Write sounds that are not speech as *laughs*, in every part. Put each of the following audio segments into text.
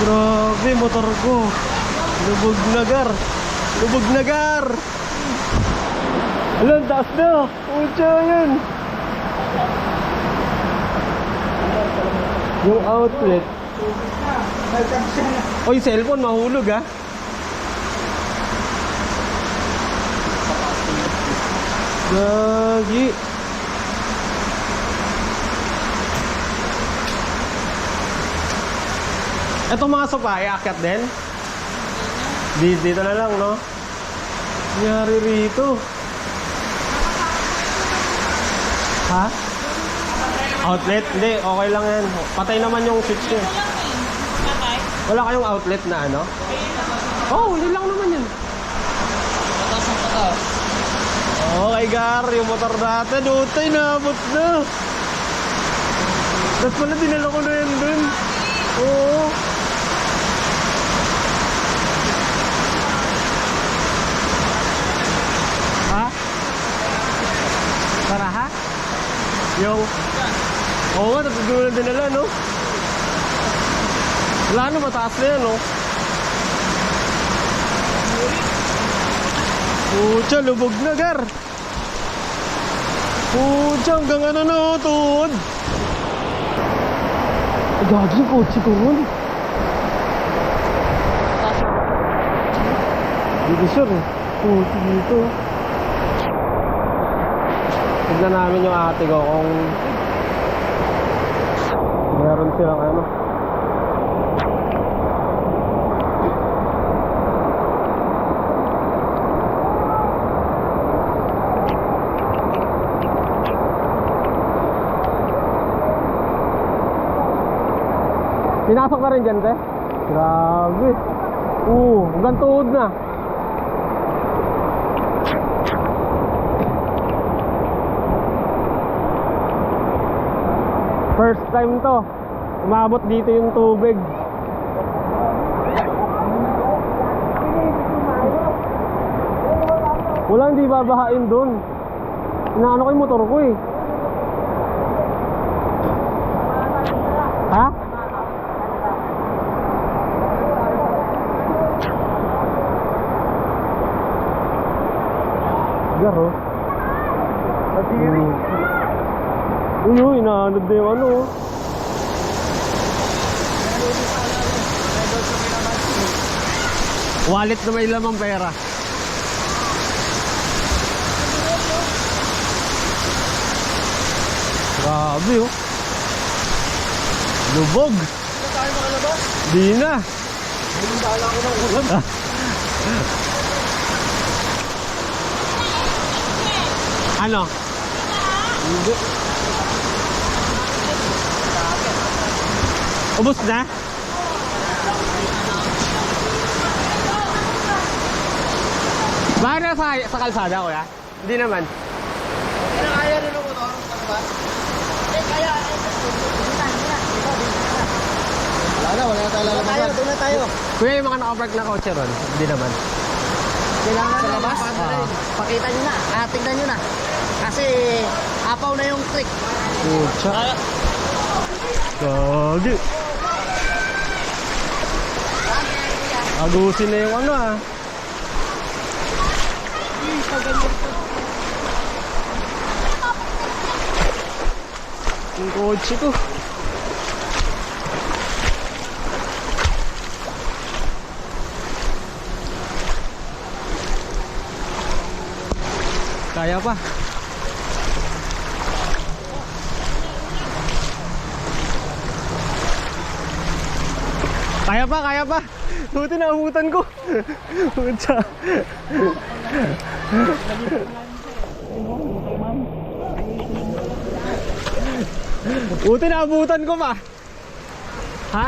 Grabe, motor ko. Lubog nagar. Lubog nagar. Alam, taas na. Pucha yan. Yung outlet. O, yung cellphone mahulog ah. Gagi. Ito mga sopa, iakyat din? Di, dito na lang, no? Nangyari rito. Ha? Outlet? Hindi, okay lang yan. Patay naman yung switch niya. Wala kayong outlet na ano? Oh, yun lang naman yun. Okay, Gar, yung motor natin, utay, naabot na. Tapos pala dinala ko na yan dun. Oo. Ha? Para ha? Yung... Oo nga, doon na dinala, no? Wala na, mataas na yan, no? Pucha, lubog na, Gar. Pucha, hanggang ano na, tuhod. Ay, Gagi yung kotse ko ron. Dito sir eh. Puti dito. Tignan namin yung ate ko kung meron silang ano. Pinasok na rin dyan, te? Grabe. Oo, hanggang tuhod na. First time to. Umabot dito yung tubig. Walang di babahain doon. Inaano ko yung motor ko eh. Ha? Garo. Nadiri. Uy, uy, naanod na yung ano. oh. Wallet na may lamang pera. Grabe oh. Lubog. Di na. *laughs* Ano? Hindi. Ubus na? Bakit na sa, sa kalsada, kuya? Hindi naman. Kaya na ng motor, ano ba? Eh, kaya, Wala na, wala na tayo lalabas. Tayo, doon na tayo. Kuya, yung mga nakapark na kotse ron? Hindi naman. Kailangan Sa labas? labas. Pakita nyo na, ah, tignan nyo na. Kasi, apaw na yung trick. Pucha. Gagi. Agusin na yung ano ah. Yung kotse ko. Kaya pa. Kaya pa, kaya pa. Buti naabutan ko. Pucha. Buti naabutan ko pa. Ha?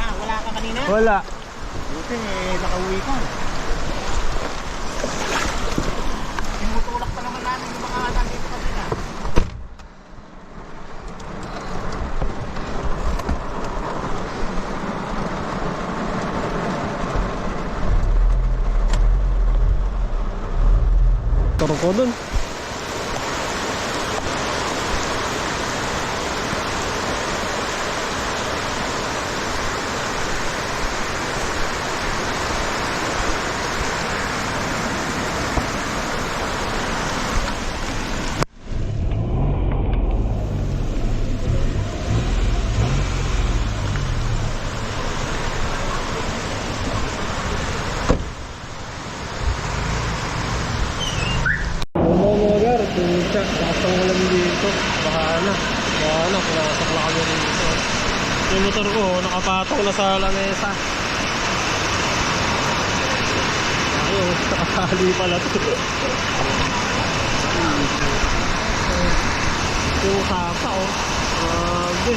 Ah, wala ka kanina? Wala. Buti, eh, nakauwi ka. Tinutulak pa naman namin yung mga nandito kanina. Toro ko dun. ano, pinasok na kami rito. Yung motor ko, nakapatong na sa lamesa. Ayun, *laughs* nakasali pala to. *laughs* Yung sapa, oh. Grabe.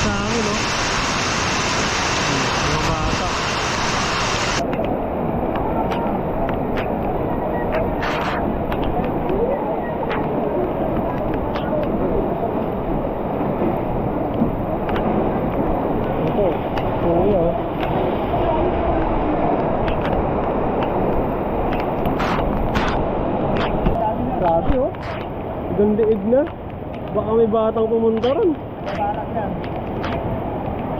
Sa amin, oh. Mga bata. Ito, kuya, oh. Grabe, oh. Gandiig na. Baka may batang pumunta ron. Balak yan.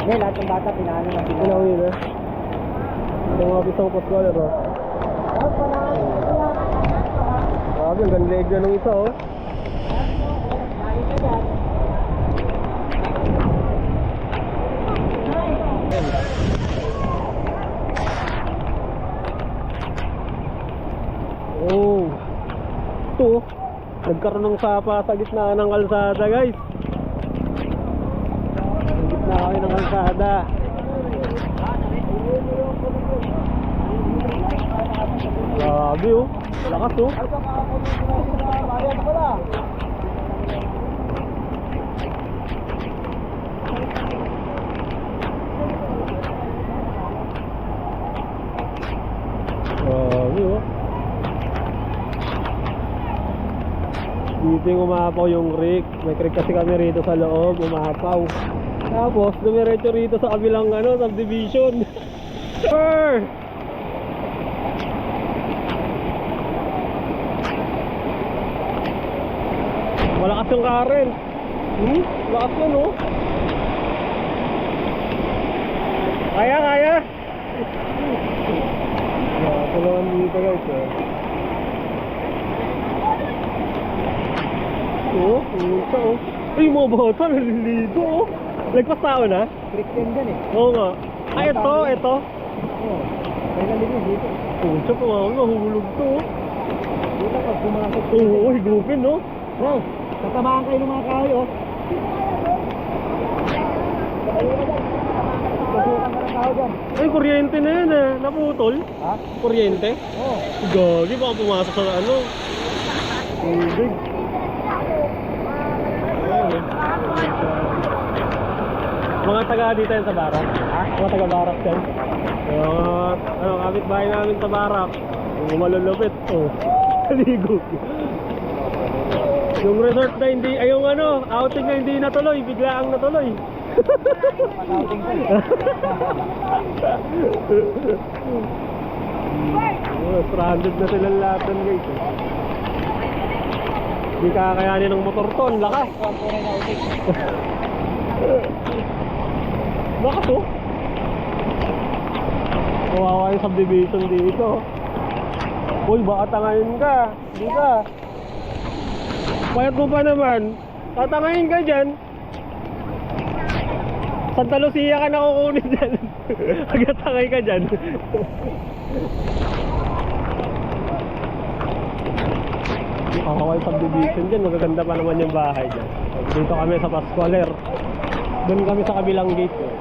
Hindi, lahat ng bata pinano na sila. Pinawi na. Ito mga pisang paswaler, oh. Grabe, ang gandiig na nung isa, oh. Oh. Ito. oh. Nagkaroon ng sapa sa gitna ng kalsada, guys. Sa gitna kami ng kalsada. Grabe oh. Lakas oh. Grabe oh. Yung umapaw yung creek. May creek kasi kami rito sa loob, umapaw. Tapos, dumiretso rito sa kabilang ano, subdivision. *laughs* Sir! Malakas yung current. Hmm? Lakas yun, oh. Kaya, kaya. *laughs* Tulungan dito guys, eh. Oh, puta, oh. Ay, mga bata, naliligo, oh. Lagpas tao na? Christian dyan eh. Oo nga. Ay, ito, ito. Oo. May nalilig dito. Pucha, pumawag, nahulog to, oh. Dito pag pumasok. Oo, higupin, no? Bro, tatamaan kayo ng mga kahoy oh. Ay, kuryente na yan, eh. Naputol. Ha? Kuryente. Oo. Gagi, baka pumasok sa ano. Tubig. Ayun. Mga taga dito yan sa barak. Ha? Mga taga barak yan. Yung mga, ano, kapitbahay namin sa barak. Yung malulupit. Oh. *laughs* Ligo. Yung resort na hindi, ay yung ano, outing na hindi natuloy, biglaang natuloy. Pag-outing eh. Oh, stranded na silang lahat ng guys. eh. Hindi kakayanin ng motor to, ang lakas. Kuwan po rin outing. Lakas oh. Kawawa yung subdivision dito. Uy, baka tangayin ka. Hindi ka. Payat mo pa naman. Tatangayin ka dyan. Santa Lucia ka na kukunin dyan. *laughs* Agad tangay ka dyan. Kakaway subdivision dyan. Magaganda pa naman yung bahay dyan. Dito kami sa Pascualer. Doon kami sa kabilang gate. Eh.